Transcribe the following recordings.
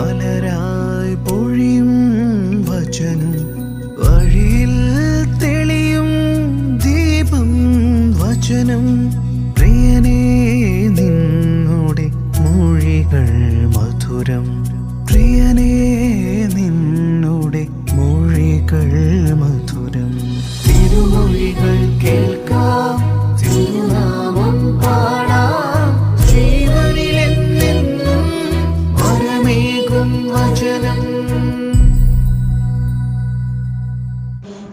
മലരായി പൊഴിയും വചനം. വഴിയിൽ തെളിയും ദീപം വചനം. പ്രിയനേ നിന്നോടെ മൊഴികൾ മധുരം. പ്രിയനേ നിന്നോടെ മൊഴികൾ മധുരം.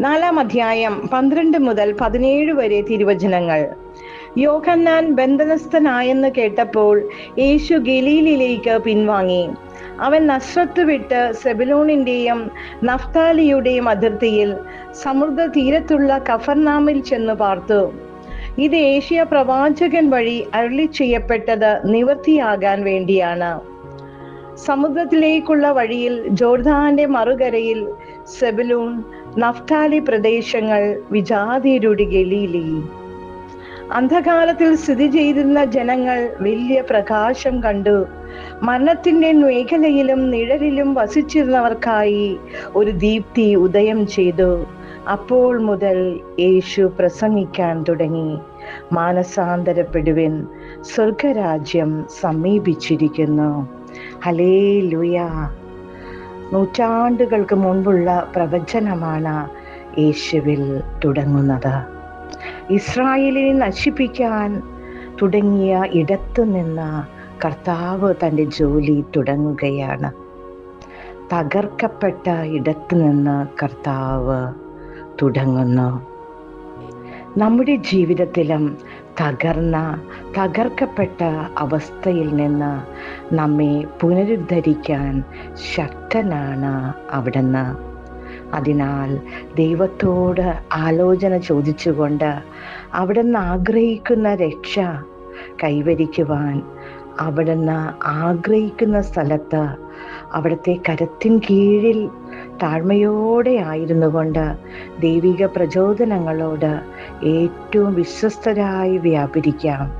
നാലാം അധ്യായം പന്ത്രണ്ട് മുതൽ പതിനേഴ് വരെ തിരുവചനങ്ങൾ. യോഹന്നാൻ ബന്ധനസ്ഥനായെന്ന് കേട്ടപ്പോൾ യേശു ഗലീലിലേക്ക് പിൻവാങ്ങി. അവൻ നസ്രത്ത് വിട്ട് സെബിലോണിന്റെയും നഫ്താലിയുടെയും അതിർത്തിയിൽ സമുദ്ര തീരത്തുള്ള കഫർനാമിൽ ചെന്ന് പാർത്തു. ഇത് ഏഷ്യ പ്രവാചകൻ വഴി അരുളി ചെയ്യപ്പെട്ടത് നിവൃത്തിയാകാൻ വേണ്ടിയാണ്. സമുദ്രത്തിലേക്കുള്ള വഴിയിൽ ജോർദാന്റെ മറുകരയിൽ സെബലൂൺ നഫ്താലി പ്രദേശങ്ങൾ വിജാതിയരുടെ ഗലീലി. അന്ധകാലത്തിൽ സ്ഥിതി ചെയ്തിരുന്ന ജനങ്ങൾ വലിയ പ്രകാശം കണ്ടു. മരണത്തിന്റെ മേഖലയിലും നിഴലിലും വസിച്ചിരുന്നവർക്കായി ഒരു ദീപ്തി ഉദയം ചെയ്തു. അപ്പോൾ മുതൽ യേശു പ്രസംഗിക്കാൻ തുടങ്ങി. മാനസാന്തരപ്പെടുവിൻ സ്വർഗരാജ്യം സമീപിച്ചിരിക്കുന്നു. ഹലേ ലുയ നൂറ്റാണ്ടുകൾക്ക് മുൻപുള്ള പ്രവചനമാണ് യേശുവിൽ തുടങ്ങുന്നത്. ഇസ്രായേലിനെ നശിപ്പിക്കാൻ തുടങ്ങിയ ഇടത്തു നിന്ന് കർത്താവ് തന്റെ ജോലി തുടങ്ങുകയാണ്. തകർക്കപ്പെട്ട ഇടത്തു നിന്ന് കർത്താവ് തുടങ്ങുന്നു. നമ്മുടെ ജീവിതത്തിലും തകർന്ന തകർക്കപ്പെട്ട അവസ്ഥയിൽ നിന്ന് നമ്മെ പുനരുദ്ധരിക്കാൻ ശക്തനാണ് അവിടുന്ന്. അതിനാൽ ദൈവത്തോട് ആലോചന ചോദിച്ചുകൊണ്ട് അവിടുന്ന് ആഗ്രഹിക്കുന്ന രക്ഷ കൈവരിക്കുവാൻ അവിടുന്ന് ആഗ്രഹിക്കുന്ന സ്ഥലത്ത് അവിടുത്തെ കരത്തിൻ കീഴിൽ താഴ്മയോടെ ആയിരുന്നു കൊണ്ട് ദൈവിക പ്രചോദനങ്ങളോട് ഏറ്റവും വിശ്വസ്തരായി വ്യാപരിക്കാം.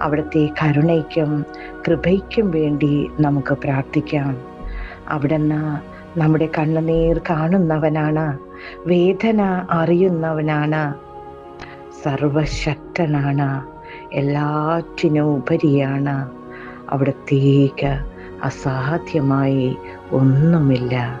അവിടുത്തെ കരുണയ്ക്കും കൃപയ്ക്കും വേണ്ടി നമുക്ക് പ്രാർത്ഥിക്കാം. അവിടുന്ന് നമ്മുടെ കണ്ണുനീർ കാണുന്നവനാണ് വേദന അറിയുന്നവനാണ് സർവശക്തനാണ് എല്ലാറ്റിനും ഉപരിയാണ്. അവിടത്തേക്ക് അസാധ്യമായി ഒന്നുമില്ല.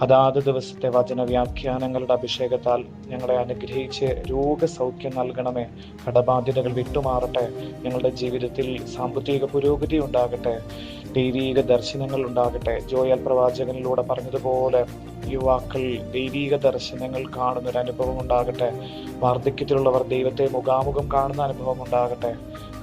അതാത് ദിവസത്തെ വചന വ്യാഖ്യാനങ്ങളുടെ അഭിഷേകത്താൽ ഞങ്ങളെ അനുഗ്രഹിച്ച് രോഗസൗഖ്യം നൽകണമേ. കടബാധ്യതകൾ വിട്ടുമാറട്ടെ. ഞങ്ങളുടെ ജീവിതത്തിൽ സാമ്പത്തിക പുരോഗതി ഉണ്ടാകട്ടെ. ദൈവീക ദർശനങ്ങൾ ഉണ്ടാകട്ടെ. ജോയൽ പ്രവാചകനിലൂടെ പറഞ്ഞതുപോലെ യുവാക്കൾ ദൈവീക ദർശനങ്ങൾ കാണുന്ന ഒരു അനുഭവം ഉണ്ടാകട്ടെ. വാർദ്ധക്യത്തിലുള്ളവർ ദൈവത്തെ മുഖാമുഖം കാണുന്ന അനുഭവം ഉണ്ടാകട്ടെ.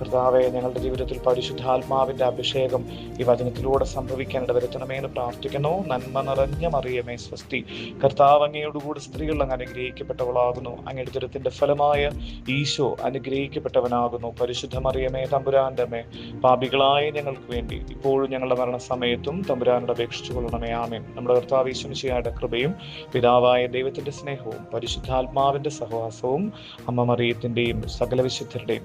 കർത്താവെ ഞങ്ങളുടെ ജീവിതത്തിൽ പരിശുദ്ധാത്മാവിന്റെ അഭിഷേകം ഈ വചനത്തിലൂടെ സംഭവിക്കാൻ ഇടവരുത്തണമേ എന്ന് പ്രാർത്ഥിക്കുന്നു. നന്മ നിറഞ്ഞ മറിയമേ സ്വസ്തി. കർത്താവ് അങ്ങയോടുകൂടി സ്ത്രീകൾ അങ്ങ് അനുഗ്രഹിക്കപ്പെട്ടവളാകുന്നു. അങ്ങയുടെ ദുരത്തിന്റെ ഫലമായ ഈശോ അനുഗ്രഹിക്കപ്പെട്ടവനാകുന്നു. പരിശുദ്ധ മറിയമേ തമ്പുരാന്റെ മേ പാപികളായ ഞങ്ങൾക്ക് വേണ്ടി ഇപ്പോഴും ഞങ്ങളുടെ മരണസമയത്തും തമ്പുരാനോട് അപേക്ഷിച്ചു കൊള്ളണമേ ആമേൻ. നമ്മുടെ കർത്താവ് ഈശ്വമിശിയായുടെ കൃപയും പിതാവായ ദൈവത്തിന്റെ സ്നേഹവും പരിശുദ്ധാത്മാവിന്റെ സഹവാസവും അമ്മ മറിയത്തിന്റെയും സകല വിശുദ്ധരുടെയും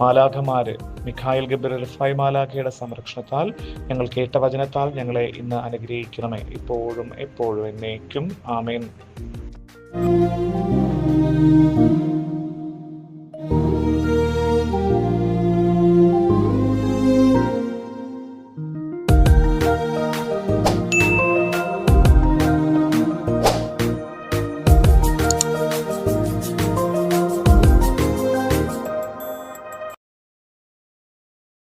മാലാഖമാര് മിഖായിൽ ഗബ്രൽ റഫായ് മാലാഖയുടെ സംരക്ഷണത്താൽ ഞങ്ങൾ കേട്ട വചനത്താൽ ഞങ്ങളെ ഇന്ന് അനുഗ്രഹിക്കണമേ. ഇപ്പോഴും എപ്പോഴും എന്നേക്കും. ആമേൻ.